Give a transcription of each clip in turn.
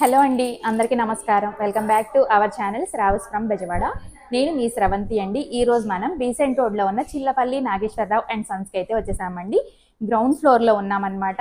Hello అండి అందరికీ నమస్కారం. Welcome back to our channel Shravas from Bezawada నేను మీ స్రవంతి అండి. ఈ రోజు మనం బీసెంట్ రోడ్లో ఉన్న చిల్లపల్లి నాగేశ్వరరావు అండ్ సన్స్కి అయితే వచ్చేసామండి. గ్రౌండ్ ఫ్లోర్లో ఉన్నామన్నమాట.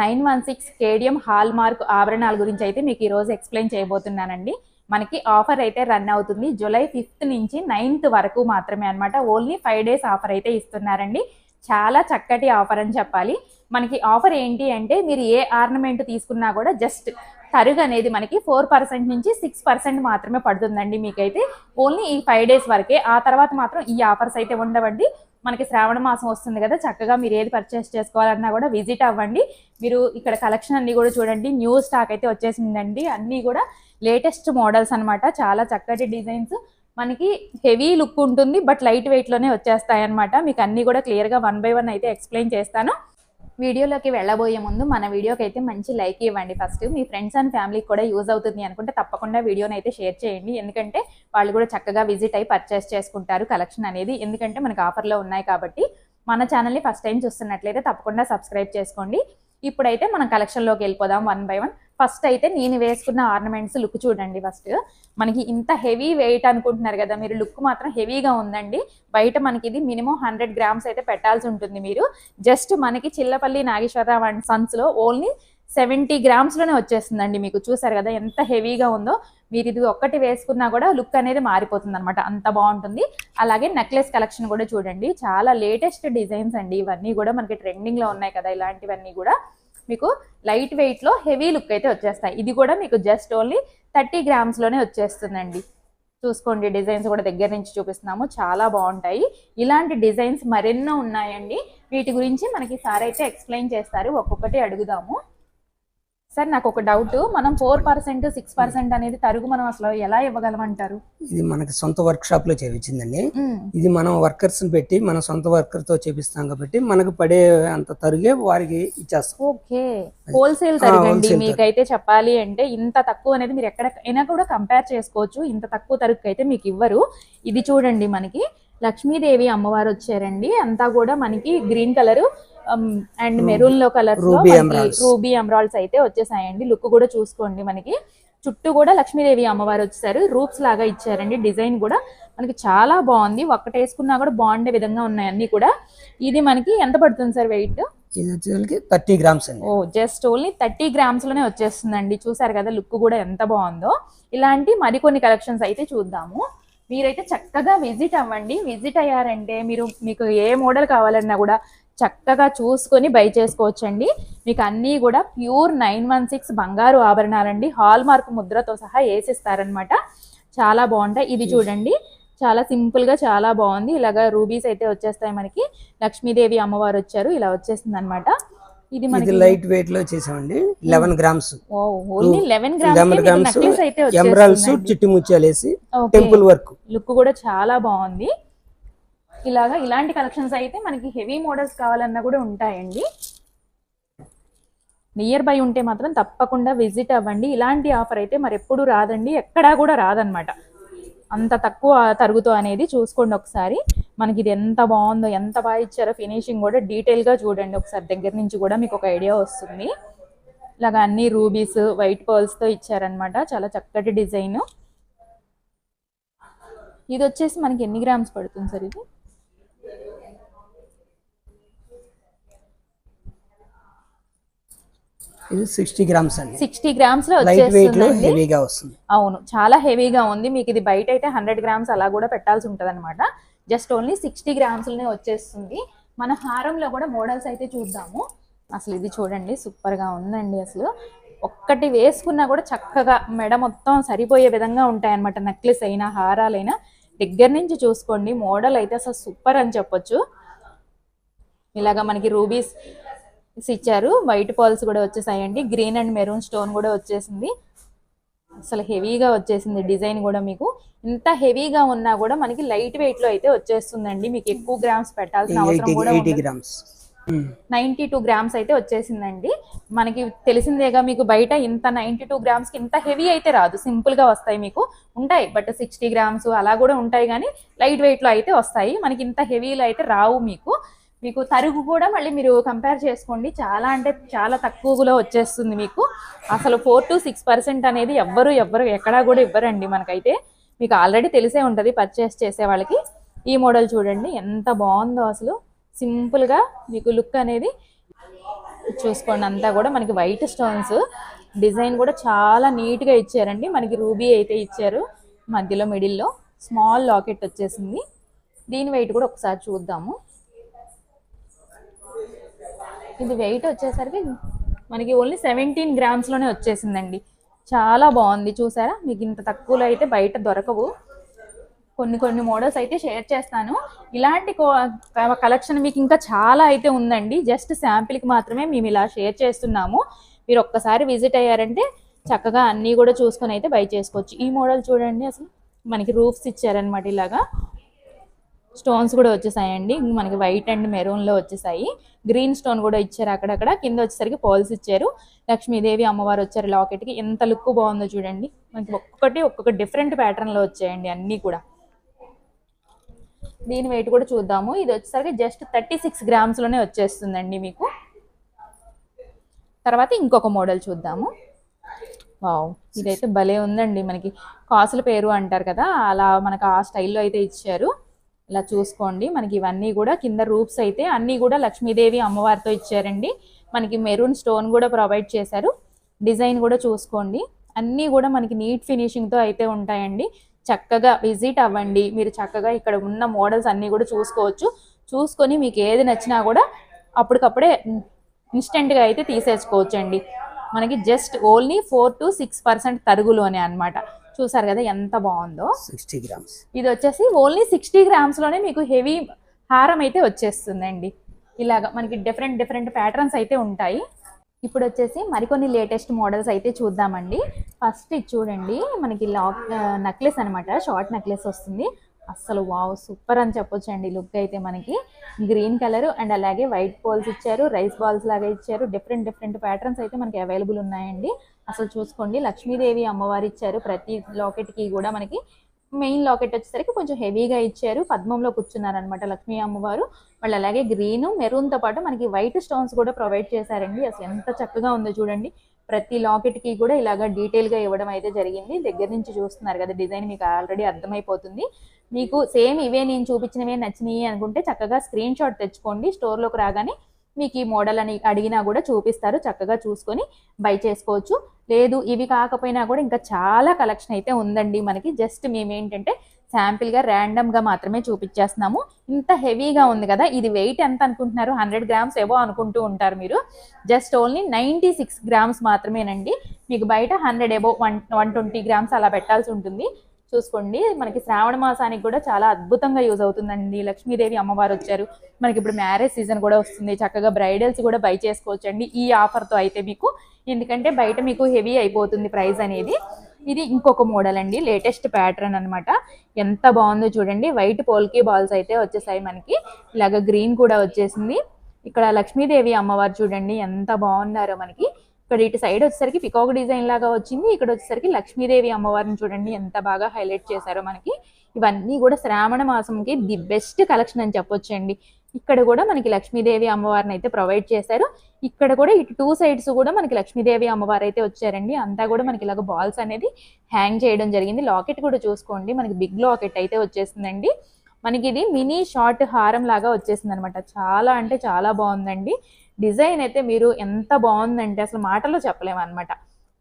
Nine one six cadmium hallmark ఆభరణాల గురించి అయితే మీకు ఈరోజు ఎక్స్ప్లెయిన్ చేయబోతున్నానండి. మనకి ఆఫర్ అయితే రన్ అవుతుంది. జూలై ఫిఫ్త్ నుంచి నైన్త్ వరకు మాత్రమే అన్నమాట. ఓన్లీ ఫైవ్ డేస్ ఆఫర్ అయితే ఇస్తున్నారండి. చాలా చక్కటి ఆఫర్ అని చెప్పాలి. మనకి ఆఫర్ ఏంటి అంటే మీరు ఏ ఆర్నమెంట్ తీసుకున్నా కూడా జస్ట్ కరుగు అనేది మనకి ఫోర్ పర్సెంట్ నుంచి సిక్స్ పర్సెంట్ మాత్రమే పడుతుందండి మీకైతే. ఓన్లీ ఈ ఫైవ్ డేస్ వరకే. ఆ తర్వాత మాత్రం ఈ ఆఫర్స్ అయితే ఉండవండి. మనకి శ్రావణ మాసం వస్తుంది కదా చక్కగా మీరు ఏది పర్చేస్ చేసుకోవాలన్నా కూడా విజిట్ అవ్వండి. మీరు ఇక్కడ కలెక్షన్ అన్నీ కూడా చూడండి. న్యూ స్టాక్ అయితే వచ్చేసిందండి. అన్నీ కూడా లేటెస్ట్ మోడల్స్ అనమాట చాలా చక్కటి డిజైన్స్ మనకి హెవీ లుక్ ఉంటుంది బట్ లైట్ వెయిట్లోనే వచ్చేస్తాయి అనమాట మీకు అన్నీ కూడా క్లియర్గా వన్ బై వన్ అయితే ఎక్స్ప్లెయిన్ చేస్తాను. వీడియోలోకి వెళ్ళబోయే ముందు మన వీడియోకి అయితే మంచి లైక్ ఇవ్వండి ఫస్ట్. మీ ఫ్రెండ్స్ అండ్ ఫ్యామిలీకి కూడా యూజ్ అవుతుంది అనుకుంటే తప్పకుండా వీడియోని అయితే షేర్ చేయండి. ఎందుకంటే వాళ్ళు కూడా చక్కగా విజిట్ అయ్యి పర్చేస్ చేసుకుంటారు కలెక్షన్ అనేది. ఎందుకంటే మనకు ఆఫర్లో ఉన్నాయి కాబట్టి మన ఛానల్ని ఫస్ట్ టైం చూస్తున్నట్లయితే తప్పకుండా సబ్స్క్రైబ్ చేసుకోండి. ఇప్పుడైతే మనం కలెక్షన్లోకి వెళ్ళిపోదాం వన్ బై వన్ ఫస్ట్ అయితే నేను వేసుకున్న ఆర్నమెంట్స్ లుక్ చూడండి ఫస్ట్ మనకి ఇంత హెవీ వెయిట్ అనుకుంటున్నారు కదా మీరు లుక్ మాత్రం హెవీగా ఉందండి. బయట మనకి ఇది మినిమం హండ్రెడ్ గ్రామ్స్ అయితే పెట్టాల్సి ఉంటుంది మీరు. జస్ట్ మనకి చిల్లపల్లి నాగేశ్వరరావు అండ్ సన్స్లో ఓన్లీ సెవెంటీ గ్రామ్స్లోనే వచ్చేస్తుందండి మీకు. చూసారు కదా ఎంత హెవీగా ఉందో. మీరు ఇది ఒక్కటి వేసుకున్నా కూడా లుక్ అనేది మారిపోతుంది అనమాట అంత బాగుంటుంది. అలాగే నెక్లెస్ కలెక్షన్ కూడా చూడండి. చాలా లేటెస్ట్ డిజైన్స్ అండి. ఇవన్నీ కూడా మనకి ట్రెండింగ్లో ఉన్నాయి కదా ఇలాంటివన్నీ కూడా. మీకు లైట్ వెయిట్లో హెవీ లుక్ అయితే వచ్చేస్తాయి. ఇది కూడా మీకు జస్ట్ ఓన్లీ థర్టీ గ్రామ్స్లోనే వచ్చేస్తుందండి. చూసుకోండి డిజైన్స్ కూడా దగ్గర నుంచి చూపిస్తున్నాము. చాలా బాగుంటాయి. ఇలాంటి డిజైన్స్ మరెన్నో ఉన్నాయండి. వీటి గురించి మనకి సార్ అయితే ఎక్స్ప్లెయిన్ చేస్తారు. ఒక్కొక్కటి అడుగుదాము. సార్ నాకు ఒక డౌట్ మనం ఫోర్ పర్సెంట్ సిక్స్ పర్సెంట్ అనేది తరుగు మనం అసలు ఎలా ఇవ్వగలమంటారు? ఇది మనకి సొంత వర్క్ షాప్లో చేపించిందండి. ఇది మనం వర్కర్స్ పెట్టి మన సొంత వర్కర్తో చేపిస్తాం కాబట్టి మనకు పడే అంత తరుగే వారికి ఇచ్చేస్తాం. ఓకే. హోల్సేల్ తరగండి. మీకైతే చెప్పాలి అంటే ఇంత తక్కువ అనేది మీరు ఎక్కడైనా కూడా కంపేర్ చేసుకోవచ్చు. ఇంత తక్కువ తరుగు అయితే మీకు ఇవ్వరు. ఇది చూడండి మనకి. లక్ష్మీదేవి అమ్మవారు వచ్చారండి. అంతా కూడా మనకి గ్రీన్ కలర్ అండ్ మెరూన్లో కలర్. రూబీ ఎమరాల్డ్స్ అయితే వచ్చేసాయండి. లుక్ కూడా చూసుకోండి మనకి. చుట్టూ కూడా లక్ష్మీదేవి అమ్మవారు వచ్చేసారు రూప్స్ లాగా ఇచ్చారండి. డిజైన్ కూడా మనకి చాలా బాగుంది. ఒక్కటి వేసుకున్నా కూడా బాగుండే విధంగా ఉన్నాయి అన్ని కూడా. ఇది మనకి ఎంత పడుతుంది సార్ వెయిట్ థర్టీ గ్రామ్స్ ఓ జస్ట్ ఓన్లీ థర్టీ గ్రామ్స్లోనే వచ్చేస్తుందండి. చూసారు కదా లుక్ కూడా ఎంత బాగుందో. ఇలాంటి మరికొన్ని కలెక్షన్స్ అయితే చూద్దాము. మీరైతే చక్కగా విజిట్ అవ్వండి. విజిట్ అయ్యారంటే మీరు మీకు ఏ మోడల్ కావాలన్నా కూడా చక్కగా చూసుకొని బై చేసుకోవచ్చండి. మీకు అన్నీ కూడా ప్యూర్ నైన్ వన్ సిక్స్ బంగారు ఆభరణాలండి. హాల్ మార్క్ ముద్రతో సహా వేసిస్తారనమాట చాలా బాగుంటాయి. ఇది చూడండి. చాలా సింపుల్గా చాలా బాగుంది. ఇలాగా రూబీస్ అయితే వచ్చేస్తాయి మనకి. లక్ష్మీదేవి అమ్మవారు వచ్చారు. ఇలా వచ్చేసింది అనమాట ఇది మనకి లైట్ వెయిట్లో చేసామండి. Eleven grams. Only eleven grams emeralds చిట్టి ముత్యాలు వేసి ఓకే టెంపుల్ వర్క్ లుక్ కూడా చాలా బాగుంది. ఇలాగా ఇలాంటి కలెక్షన్స్ అయితే మనకి హెవీ మోడల్స్ కావాలన్నా కూడా ఉంటాయండి. నియర్ బై ఉంటే మాత్రం తప్పకుండా విజిట్ అవ్వండి. ఇలాంటి ఆఫర్ అయితే మరి ఎప్పుడు రాదండి. ఎక్కడా కూడా రాదనమాట అంత తక్కువ తరుగుతో అనేది చూసుకోండి ఒకసారి. మనకి ఇది ఎంత బాగుందో ఎంత బాగా ఇచ్చారో ఫినిషింగ్ కూడా డీటెయిల్గా చూడండి ఒకసారి. దగ్గర నుంచి కూడా మీకు ఒక ఐడియా వస్తుంది. ఇలాగా అన్ని రూబీస్ వైట్ పర్ల్స్తో ఇచ్చారనమాట చాలా చక్కటి డిజైన్ ఇది వచ్చేసి మనకి ఎన్ని గ్రామ్స్ పడుతుంది సార్ ఇది? ఇది సిక్స్టీ గ్రామ్స్ అండి. సిక్స్టీ గ్రామ్స్లో హెవీగా వస్తుంది. అవును చాలా హెవీగా ఉంది. మీకు ఇది బయట అయితే హండ్రెడ్ గ్రామ్స్ అలా కూడా పెట్టాల్సి ఉంటుంది అనమాట జస్ట్ ఓన్లీ సిక్స్టీ గ్రామ్స్లోనే వచ్చేస్తుంది. మన హారంలో కూడా మోడల్స్ అయితే చూద్దాము. అసలు ఇది చూడండి సూపర్గా ఉందండి అసలు. ఒక్కటి వేసుకున్నా కూడా చక్కగా మెడ మొత్తం సరిపోయే విధంగా ఉంటాయన్నమాట. నెక్లెస్ అయినా హారాలైనా. దగ్గర నుంచి చూసుకోండి మోడల్ అయితే అసలు సూపర్ అని చెప్పొచ్చు. ఇలాగా మనకి రూబీస్ ఇచ్చారు. వైట్ పాల్స్ కూడా వచ్చేసాయండి. గ్రీన్ అండ్ మెరూన్ స్టోన్ కూడా వచ్చేసింది. అసలు హెవీగా వచ్చేసింది డిజైన్ కూడా మీకు. ఇంత హెవీగా ఉన్నా కూడా మనకి లైట్ వెయిట్లో అయితే వచ్చేస్తుందండి. మీకు ఎక్కువ గ్రామ్స్ పెట్టాల్సిన అవసరం కూడా గ్రామ్స్. నైన్టీ టూ గ్రామ్స్ అయితే వచ్చేసిందండి. మనకి తెలిసిందేగా మీకు బయట ఇంత నైన్టీ టూ గ్రామ్స్కి ఇంత హెవీ అయితే రాదు. సింపుల్గా వస్తాయి మీకు. ఉంటాయి. బట్ సిక్స్టీ గ్రామ్స్ అలా కూడా ఉంటాయి కానీ లైట్ వెయిట్లో అయితే వస్తాయి. మనకి ఇంత హెవీలో అయితే రావు మీకు. మీకు తరుగు కూడా మళ్ళీ మీరు కంపేర్ చేసుకోండి. చాలా అంటే చాలా తక్కువలో వచ్చేస్తుంది మీకు. అసలు ఫోర్ టు సిక్స్ పర్సెంట్ అనేది ఎవ్వరు ఎవ్వరు ఎక్కడా కూడా ఇవ్వరండి మనకైతే. మీకు ఆల్రెడీ తెలిసే ఉంటుంది పర్చేస్ చేసే వాళ్ళకి. ఈ మోడల్ చూడండి ఎంత బాగుందో అసలు. సింపుల్గా మీకు లుక్ అనేది చూసుకోండి. అంతా కూడా మనకి వైట్ స్టోన్స్ డిజైన్ కూడా చాలా నీట్గా ఇచ్చారండి. మనకి రూబీ అయితే ఇచ్చారు మధ్యలో మిడిల్లో స్మాల్ లాకెట్ వచ్చేసింది. దీని వెయిట్ కూడా ఒకసారి చూద్దాము. ఇది వెయిట్ వచ్చేసరికి మనకి ఓన్లీ సెవెంటీన్ గ్రామ్స్లోనే వచ్చేసిందండి. చాలా బాగుంది చూసారా? మీకు ఇంత తక్కువలో అయితే బయట దొరకవు. కొన్ని కొన్ని మోడల్స్ అయితే షేర్ చేస్తాను. ఇలాంటి కలెక్షన్ మీకు ఇంకా చాలా అయితే ఉందండి. జస్ట్ శాంపిల్కి మాత్రమే మేము ఇలా షేర్ చేస్తున్నాము. మీరు ఒక్కసారి విజిట్ అయ్యారంటే చక్కగా అన్నీ కూడా చూసుకొని అయితే బై చేసుకోవచ్చు. ఈ మోడల్ చూడండి అసలు. మనకి రూఫ్స్ ఇచ్చారనమాట ఇలాగా. స్టోన్స్ కూడా వచ్చేసాయండి. మనకి వైట్ అండ్ మెరూన్లో వచ్చేసాయి. గ్రీన్ స్టోన్ కూడా ఇచ్చారు అక్కడక్కడ. కింద వచ్చేసరికి పోల్స్ ఇచ్చారు. లక్ష్మీదేవి అమ్మవారు వచ్చారు లాకెట్కి ఎంత లుక్ బాగుందో చూడండి. మనకి ఒక్కొక్కటి ఒక్కొక్క డిఫరెంట్ ప్యాటర్న్లో వచ్చాయండి అన్నీ కూడా. దీని వెయిట్ కూడా చూద్దాము. ఇది వచ్చేసరికి జస్ట్ థర్టీ సిక్స్ గ్రామ్స్లోనే వచ్చేస్తుందండి మీకు. తర్వాత ఇంకొక మోడల్ చూద్దాము. వావ్ ఇదైతే భలే ఉందండి మనకి. కాసుల పేరు అంటారు కదా అలా మనకు ఆ స్టైల్లో అయితే ఇచ్చారు. ఇలా చూసుకోండి. మనకి ఇవన్నీ కూడా కింద రూప్స్ అయితే అన్నీ కూడా లక్ష్మీదేవి అమ్మవారితో ఇచ్చారండి. మనకి మెరూన్ స్టోన్ కూడా ప్రొవైడ్ చేశారు. డిజైన్ కూడా చూసుకోండి. అన్నీ కూడా మనకి నీట్ ఫినిషింగ్తో అయితే ఉంటాయండి. చక్కగా విజిట్ అవ్వండి. మీరు చక్కగా ఇక్కడ ఉన్న మోడల్స్ అన్నీ కూడా చూసుకోవచ్చు. చూసుకొని మీకు ఏది నచ్చినా కూడా అప్పటికప్పుడే ఇన్స్టెంట్గా అయితే తీసేసుకోవచ్చండి. మనకి just only four to six percent తరుగులోనే అన్నమాట. చూసారు కదా ఎంత బాగుందో? Sixty grams. ఇది వచ్చేసి ఓన్లీ సిక్స్టీ గ్రామ్స్లోనే మీకు హెవీ హారం అయితే వచ్చేస్తుందండి. ఇలాగ మనకి డిఫరెంట్ డిఫరెంట్ ప్యాటర్న్స్ అయితే ఉంటాయి. ఇప్పుడు వచ్చేసి మరికొన్ని లేటెస్ట్ మోడల్స్ అయితే చూద్దామండి. ఫస్ట్ ఇది చూడండి మనకి లాక్ నెక్లెస్ అనమాట షార్ట్ నెక్లెస్ వస్తుంది. అస్సలు వావ్ సూపర్ అని చెప్పొచ్చు అండి లుక్ అయితే మనకి. గ్రీన్ కలర్ అండ్ అలాగే వైట్ బాల్స్ ఇచ్చారు రైస్ బాల్స్ లాగా ఇచ్చారు. డిఫరెంట్ డిఫరెంట్ ప్యాటర్న్స్ అయితే మనకి అవైలబుల్ ఉన్నాయండి. అసలు చూసుకోండి లక్ష్మీదేవి అమ్మవారు ఇచ్చారు. ప్రతి లాకెట్కి కూడా మనకి మెయిన్ లాకెట్ వచ్చేసరికి కొంచెం హెవీగా ఇచ్చారు. పద్మంలో కూర్చున్నారు అనమాట లక్ష్మీ అమ్మవారు. వాళ్ళు అలాగే గ్రీన్ మెరూన్తో పాటు మనకి వైట్ స్టోన్స్ కూడా ప్రొవైడ్ చేశారండి. అసలు ఎంత చక్కగా ఉందో చూడండి. ప్రతి లాకెట్కి కూడా ఇలాగా డీటెయిల్గా ఇవ్వడం అయితే జరిగింది. దగ్గర నుంచి చూస్తున్నారు కదా డిజైన్ మీకు ఆల్రెడీ అర్థమైపోతుంది. మీకు సేమ్ ఇవే నేను చూపించినవే నచ్చినాయి అనుకుంటే చక్కగా స్క్రీన్ షాట్ తెచ్చుకోండి. స్టోర్లోకి రాగానే మీకు ఈ మోడల్ అని అడిగినా కూడా చూపిస్తారు. చక్కగా చూసుకొని బై చేసుకోవచ్చు. లేదు ఇవి కాకపోయినా కూడా ఇంకా చాలా కలెక్షన్ అయితే ఉందండి మనకి. జస్ట్ మేము ఏంటంటే శాంపిల్గా ర్యాండమ్గా మాత్రమే చూపించేస్తున్నాము. ఇంత హెవీగా ఉంది కదా ఇది వెయిట్ ఎంత అనుకుంటున్నారు? హండ్రెడ్ గ్రామ్స్ ఏవో అనుకుంటూ ఉంటారు మీరు. Just only ninety six grams మాత్రమేనండి. మీకు బయట hundred above one one twenty grams అలా పెట్టాల్సి ఉంటుంది. చూసుకోండి. మనకి శ్రావణ మాసానికి కూడా చాలా అద్భుతంగా యూజ్ అవుతుందండి. లక్ష్మీదేవి అమ్మవారు వచ్చారు. మనకి ఇప్పుడు మ్యారేజ్ సీజన్ కూడా వస్తుంది. చక్కగా బ్రైడల్స్ కూడా బై చేసుకోవచ్చండి. ఈ ఆఫర్తో అయితే మీకు ఎందుకంటే బయట మీకు హెవీ అయిపోతుంది ప్రైస్ అనేది. ఇది ఇంకొక మోడల్ అండి. లేటెస్ట్ ప్యాటర్న్ అన్నమాట. ఎంత బాగుందో చూడండి. వైట్ పోల్కీ బాల్స్ అయితే వచ్చేసాయి మనకి. ఇలాగ గ్రీన్ కూడా వచ్చేసింది. ఇక్కడ లక్ష్మీదేవి అమ్మవారు చూడండి. ఎంత బాగున్నారో మనకి. ఇక్కడ ఇటు సైడ్ వచ్చేసరికి పికాక్ డిజైన్ లాగా వచ్చింది. ఇక్కడ వచ్చేసరికి లక్ష్మీదేవి అమ్మవారిని చూడండి ఎంత బాగా హైలైట్ చేశారో మనకి. ఇవన్నీ కూడా శ్రావణ మాసంకి ది బెస్ట్ కలెక్షన్ అని చెప్పొచ్చండి. ఇక్కడ కూడా మనకి లక్ష్మీదేవి అమ్మవారిని అయితే ప్రొవైడ్ చేశారు. ఇక్కడ కూడా ఇటు టూ సైడ్స్ కూడా మనకి లక్ష్మీదేవి అమ్మవారు అయితే వచ్చారండి. అంతా కూడా మనకి ఇలాగ బాల్స్ అనేది హ్యాంగ్ చేయడం జరిగింది. లాకెట్ కూడా చూసుకోండి. మనకి బిగ్ లాకెట్ అయితే వచ్చేసిందండి. మనకి ఇది మినీ షార్ట్ హారం లాగా వచ్చేసింది అనమాట చాలా అంటే చాలా బాగుందండి. డిజైన్ అయితే మీరు ఎంత బాగుందంటే అసలు మాటలో చెప్పలేమన్నమాట.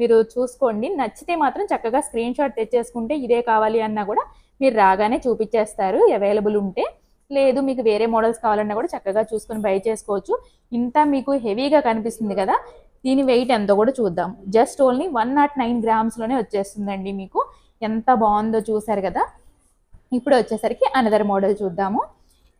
మీరు చూసుకోండి నచ్చితే మాత్రం చక్కగా స్క్రీన్ షాట్ తెచ్చేసుకుంటే ఇదే కావాలి అన్నా కూడా మీరు రాగానే చూపించేస్తారు అవైలబుల్ ఉంటే. లేదు మీకు వేరే మోడల్స్ కావాలన్నా కూడా చక్కగా చూసుకొని బై చేసుకోవచ్చు. ఇంత మీకు హెవీగా కనిపిస్తుంది కదా దీని వెయిట్ ఎంతో కూడా చూద్దాం. Just only one not nine గ్రామ్స్లోనే వచ్చేస్తుందండి మీకు. ఎంత బాగుందో చూసారు కదా. ఇప్పుడు వచ్చేసరికి అనదర్ మోడల్ చూద్దాము.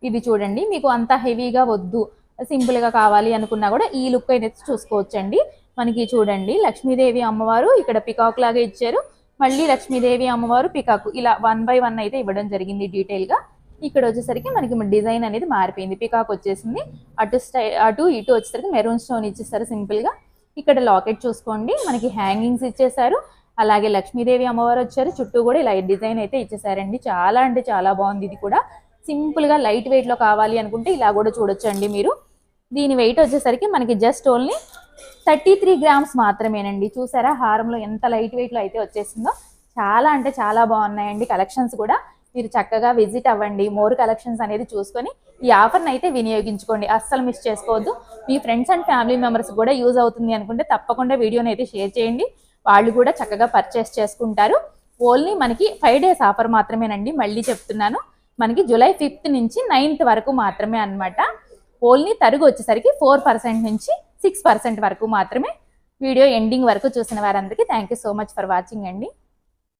ఇది చూడండి మీకు అంత హెవీగా వద్దు. సింపుల్గా కావాలి అనుకున్నా కూడా ఈ లుక్ అయితే చూసుకోవచ్చండి. మనకి చూడండి లక్ష్మీదేవి అమ్మవారు ఇక్కడ పికాక్ లాగా ఇచ్చారు. మళ్ళీ లక్ష్మీదేవి అమ్మవారు పికాక్ ఇలా వన్ బై వన్ అయితే ఇవ్వడం జరిగింది డీటెయిల్గా ఇక్కడ వచ్చేసరికి మనకి డిజైన్ అనేది మారిపోయింది. పికాక్ వచ్చేసింది అటు స్టై అటు ఇటు వచ్చేసరికి మెరూన్ స్టోన్ ఇచ్చేసారు సింపుల్గా ఇక్కడ లాకెట్ చూసుకోండి మనకి హ్యాంగింగ్స్ ఇచ్చేసారు అలాగే లక్ష్మీదేవి అమ్మవారు వచ్చారు చుట్టూ కూడా ఇలా డిజైన్ అయితే ఇచ్చేసారండి చాలా అంటే చాలా బాగుంది ఇది కూడా. సింపుల్గా లైట్ వెయిట్లో కావాలి అనుకుంటే ఇలా కూడా చూడొచ్చండి మీరు. దీని వెయిట్ వచ్చేసరికి మనకి just only thirty three grams మాత్రమేనండి. చూసారా? హారంలో ఎంత లైట్ వెయిట్లో అయితే వచ్చేసిందో. చాలా అంటే చాలా బాగున్నాయండి కలెక్షన్స్ కూడా. మీరు చక్కగా విజిట్ అవ్వండి. మోర్ కలెక్షన్స్ అనేది చూసుకొని ఈ ఆఫర్ని అయితే వినియోగించుకోండి. అస్సలు మిస్ చేసుకోవద్దు. మీ ఫ్రెండ్స్ అండ్ ఫ్యామిలీ మెంబర్స్ కూడా యూజ్ అవుతుంది అనుకుంటే తప్పకుండా వీడియోని అయితే షేర్ చేయండి. వాళ్ళు కూడా చక్కగా పర్చేస్ చేసుకుంటారు. ఓన్లీ మనకి ఫైవ్ డేస్ ఆఫర్ మాత్రమేనండి. మళ్ళీ చెప్తున్నాను. మనకి జూలై ఫిఫ్త్ నుంచి నైన్త్ వరకు మాత్రమే అన్నమాట. ఓన్లీ తరుగు వచ్చేసరికి ఫోర్ పర్సెంట్ నుంచి సిక్స్ పర్సెంట్ వరకు మాత్రమే వీడియో ఎండింగ్ వరకు చూసిన వారందరికీ thank you so much for watching అండి.